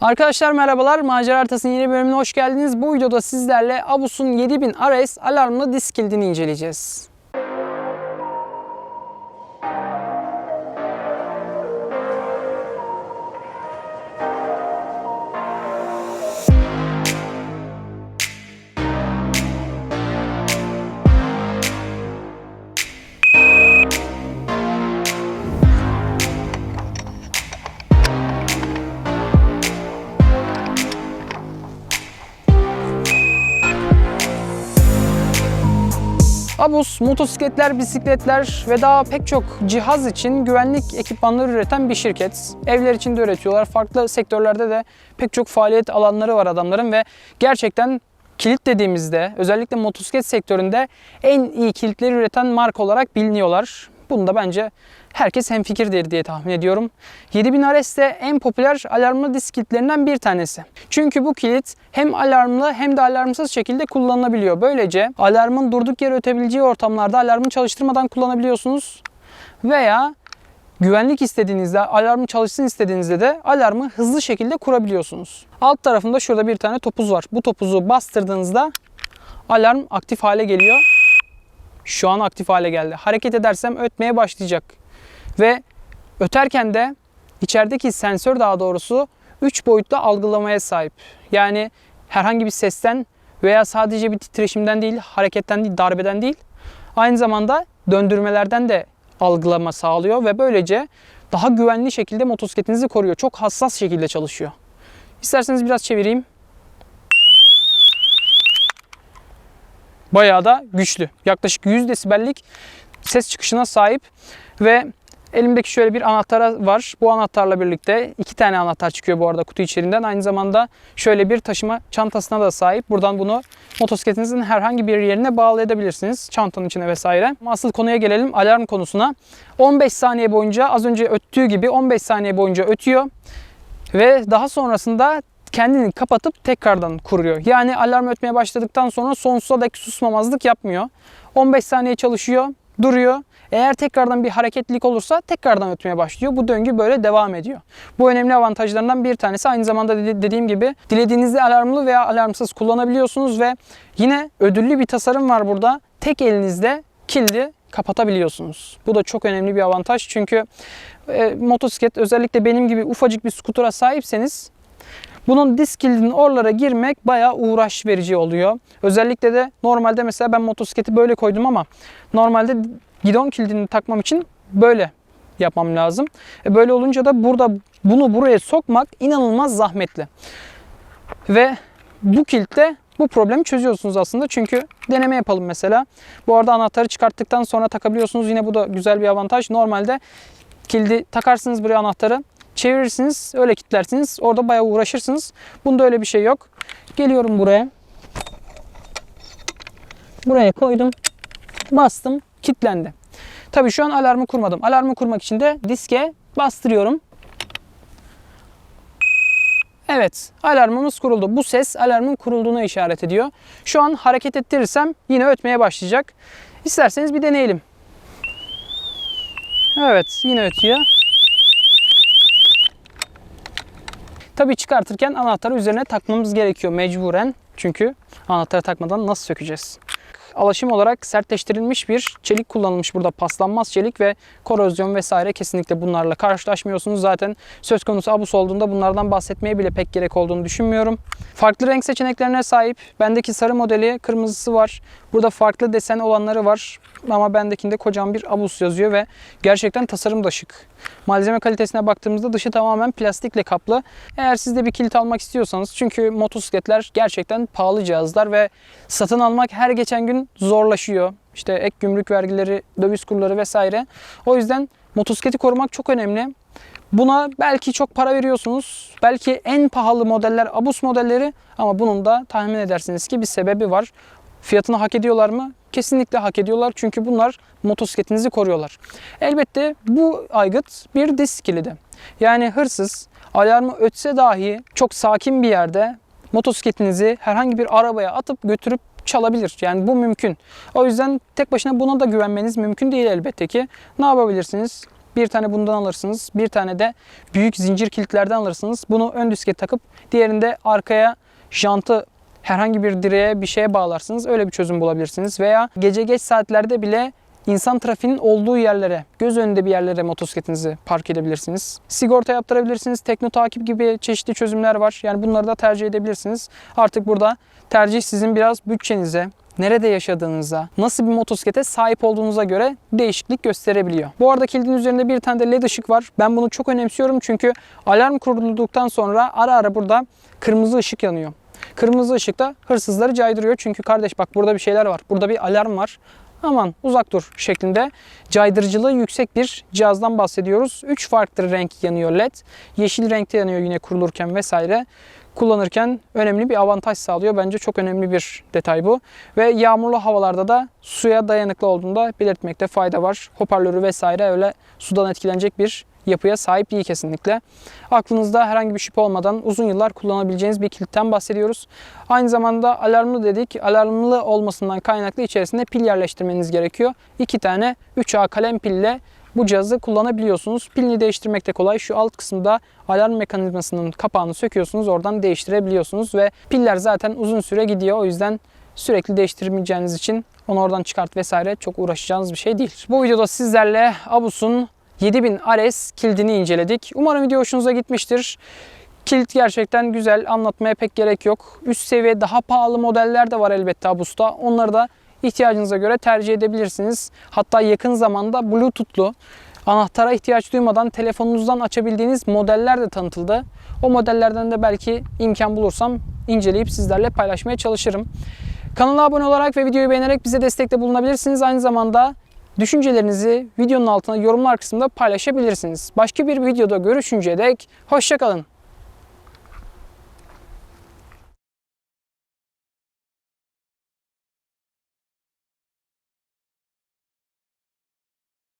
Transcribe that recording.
Arkadaşlar merhabalar. Macera Haritası'nın yeni bölümüne hoş geldiniz. Bu videoda sizlerle Abus'un 7000 RS alarmlı disk kilidini inceleyeceğiz. Abus, motosikletler, bisikletler ve daha pek çok cihaz için güvenlik ekipmanları üreten bir şirket. Evler için de üretiyorlar. Farklı sektörlerde de pek çok faaliyet alanları var adamların ve gerçekten kilit dediğimizde özellikle motosiklet sektöründe en iyi kilitleri üreten marka olarak biliniyorlar. Bunu da bence herkes hemfikirdir diye tahmin ediyorum. 7000 RS de en popüler alarmlı disk kilitlerinden bir tanesi. Çünkü bu kilit hem alarmlı hem de alarmsız şekilde kullanılabiliyor. Böylece alarmın durduk yere ötebileceği ortamlarda alarmı çalıştırmadan kullanabiliyorsunuz. Veya güvenlik istediğinizde, alarmı çalışsın istediğinizde de alarmı hızlı şekilde kurabiliyorsunuz. Alt tarafında şurada bir tane topuz var. Bu topuzu bastırdığınızda alarm aktif hale geliyor. Şu an aktif hale geldi. Hareket edersem ötmeye başlayacak. Ve öterken de içerideki sensör daha doğrusu 3 boyutlu algılamaya sahip. Yani herhangi bir sesten veya sadece bir titreşimden değil, hareketten değil, darbeden değil. Aynı zamanda döndürmelerden de algılama sağlıyor ve böylece daha güvenli şekilde motosikletinizi koruyor. Çok hassas şekilde çalışıyor. İsterseniz biraz çevireyim. Bayağı da güçlü. Yaklaşık 100 desibellik ses çıkışına sahip ve elimdeki şöyle bir anahtar var. Bu anahtarla birlikte iki tane anahtar çıkıyor bu arada kutu içerisinden. Aynı zamanda şöyle bir taşıma çantasına da sahip. Buradan bunu motosikletinizin herhangi bir yerine bağlayabilirsiniz. Çantanın içine vesaire. Asıl konuya gelelim alarm konusuna. 15 saniye boyunca az önce öttüğü gibi 15 saniye boyunca ötüyor. Ve daha sonrasında kendini kapatıp tekrardan kuruyor. Yani alarm ötmeye başladıktan sonra sonsuza dek susmamazlık yapmıyor. 15 saniye çalışıyor, duruyor. Eğer tekrardan bir hareketlilik olursa tekrardan ötmeye başlıyor. Bu döngü böyle devam ediyor. Bu önemli avantajlarından bir tanesi. Aynı zamanda dedi- dediğim gibi dilediğinizde alarmlı veya alarmsız kullanabiliyorsunuz ve yine ödüllü bir tasarım var burada. Tek elinizde kilidi kapatabiliyorsunuz. Bu da çok önemli bir avantaj çünkü e, motosiklet özellikle benim gibi ufacık bir skutura sahipseniz bunun disk kilidinin oralara girmek bayağı uğraş verici oluyor. Özellikle de normalde mesela ben motosikleti böyle koydum ama normalde gidon kilidini takmam için böyle yapmam lazım. E böyle olunca da burada bunu buraya sokmak inanılmaz zahmetli. Ve bu kilitle bu problemi çözüyorsunuz aslında. Çünkü deneme yapalım mesela. Bu arada anahtarı çıkarttıktan sonra takabiliyorsunuz. Yine bu da güzel bir avantaj. Normalde kilidi takarsınız buraya anahtarı. Çevirirsiniz, öyle kilitlersiniz. Orada bayağı uğraşırsınız. Bunda öyle bir şey yok. Geliyorum buraya. Buraya koydum. Bastım, kilitlendi. Tabii şu an alarmı kurmadım. Alarmı kurmak için de diske bastırıyorum. Evet, alarmımız kuruldu. Bu ses alarmın kurulduğuna işaret ediyor. Şu an hareket ettirirsem yine ötmeye başlayacak. İsterseniz bir deneyelim. Evet, yine ötüyor. Tabii çıkartırken anahtarı üzerine takmamız gerekiyor mecburen. Çünkü anahtarı takmadan nasıl sökeceğiz? Alaşım olarak sertleştirilmiş bir çelik kullanılmış burada paslanmaz çelik ve korozyon vesaire kesinlikle bunlarla karşılaşmıyorsunuz. Zaten söz konusu abus olduğunda bunlardan bahsetmeye bile pek gerek olduğunu düşünmüyorum. Farklı renk seçeneklerine sahip. Bendeki sarı modeli, kırmızısı var. Burada farklı desen olanları var. Ama bendekinde kocaman bir abus yazıyor ve gerçekten tasarım da şık. Malzeme kalitesine baktığımızda dışı tamamen plastikle kaplı. Eğer siz de bir kilit almak istiyorsanız çünkü motosikletler gerçekten pahalı cihazlar ve satın almak her geçen gün zorlaşıyor. İşte ek gümrük vergileri, döviz kurları vesaire. O yüzden motosikleti korumak çok önemli. Buna belki çok para veriyorsunuz. Belki en pahalı modeller Abus modelleri ama bunun da tahmin edersiniz ki bir sebebi var. Fiyatını hak ediyorlar mı? Kesinlikle hak ediyorlar çünkü bunlar motosikletinizi koruyorlar. Elbette bu aygıt bir disk kilidi. Yani hırsız alarmı ötse dahi çok sakin bir yerde motosikletinizi herhangi bir arabaya atıp götürüp çalabilir. Yani bu mümkün. O yüzden tek başına buna da güvenmeniz mümkün değil elbette ki. Ne yapabilirsiniz? Bir tane bundan alırsınız. Bir tane de büyük zincir kilitlerden alırsınız. Bunu ön diske takıp diğerinde arkaya jantı herhangi bir direğe bir şeye bağlarsınız. Öyle bir çözüm bulabilirsiniz. Veya gece geç saatlerde bile insan trafiğinin olduğu yerlere, göz önünde bir yerlere motosikletinizi park edebilirsiniz. Sigorta yaptırabilirsiniz. Tekno takip gibi çeşitli çözümler var. Yani bunları da tercih edebilirsiniz. Artık burada tercih sizin biraz bütçenize, nerede yaşadığınıza, nasıl bir motosiklete sahip olduğunuza göre değişiklik gösterebiliyor. Bu arada kilidin üzerinde bir tane de led ışık var. Ben bunu çok önemsiyorum çünkü alarm kurulduktan sonra ara ara burada kırmızı ışık yanıyor. Kırmızı ışık da hırsızları caydırıyor. Çünkü kardeş bak burada bir şeyler var. Burada bir alarm var. Aman uzak dur şeklinde caydırıcılığı yüksek bir cihazdan bahsediyoruz. 3 farklı renk yanıyor led. Yeşil renkte yanıyor yine kurulurken vesaire. Kullanırken önemli bir avantaj sağlıyor. Bence çok önemli bir detay bu. Ve yağmurlu havalarda da suya dayanıklı olduğunda belirtmekte fayda var. Hoparlörü vesaire öyle sudan etkilenecek bir yapıya sahip değil kesinlikle. Aklınızda herhangi bir şüphe olmadan uzun yıllar kullanabileceğiniz bir kilitten bahsediyoruz. Aynı zamanda alarmlı dedik. Alarmlı olmasından kaynaklı içerisinde pil yerleştirmeniz gerekiyor. İki tane 3A kalem pille bu cihazı kullanabiliyorsunuz. Pilini değiştirmek de kolay. Şu alt kısımda alarm mekanizmasının kapağını söküyorsunuz. Oradan değiştirebiliyorsunuz ve piller zaten uzun süre gidiyor. O yüzden sürekli değiştirmeyeceğiniz için onu oradan çıkart vesaire çok uğraşacağınız bir şey değil. Bu videoda sizlerle Abus'un 7000 RS kilidini inceledik. Umarım video hoşunuza gitmiştir. Kilit gerçekten güzel. Anlatmaya pek gerek yok. Üst seviye daha pahalı modeller de var elbette Abus'ta. Onları da ihtiyacınıza göre tercih edebilirsiniz. Hatta yakın zamanda Bluetooth'lu anahtara ihtiyaç duymadan telefonunuzdan açabildiğiniz modeller de tanıtıldı. O modellerden de belki imkan bulursam inceleyip sizlerle paylaşmaya çalışırım. Kanala abone olarak ve videoyu beğenerek bize destekte bulunabilirsiniz. Aynı zamanda düşüncelerinizi videonun altına yorumlar kısmında paylaşabilirsiniz. Başka bir videoda görüşünceye dek hoşçakalın.